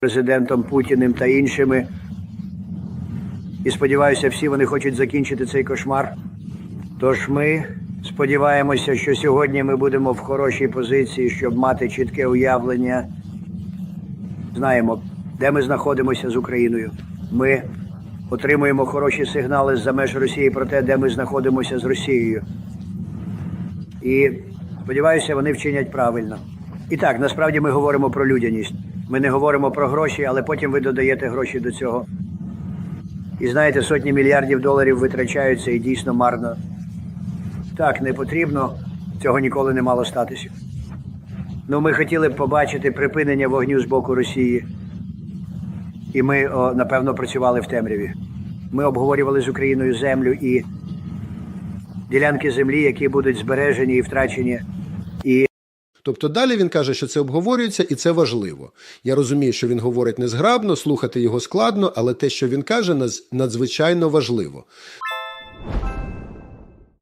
президентом Путіним та іншими. І сподіваюся, всі вони хочуть закінчити цей кошмар. Тож ми сподіваємося, що сьогодні ми будемо в хорошій позиції, щоб мати чітке уявлення. Знаємо, де ми знаходимося з Україною. Ми отримуємо хороші сигнали з-за меж Росії про те, де ми знаходимося з Росією. І сподіваюся, вони вчинять правильно. І так, насправді ми говоримо про людяність. Ми не говоримо про гроші, але потім ви додаєте гроші до цього. І знаєте, сотні мільярдів доларів витрачаються і дійсно марно. Так, не потрібно, цього ніколи не мало статися. Ну, ми хотіли б побачити припинення вогню з боку Росії. І ми, о, напевно, працювали в темряві. Ми обговорювали з Україною землю і ділянки землі, які будуть збережені і втрачені. Тобто далі він каже, що це обговорюється і це важливо. Я розумію, що він говорить незграбно, слухати його складно, але те, що він каже, надзвичайно важливо.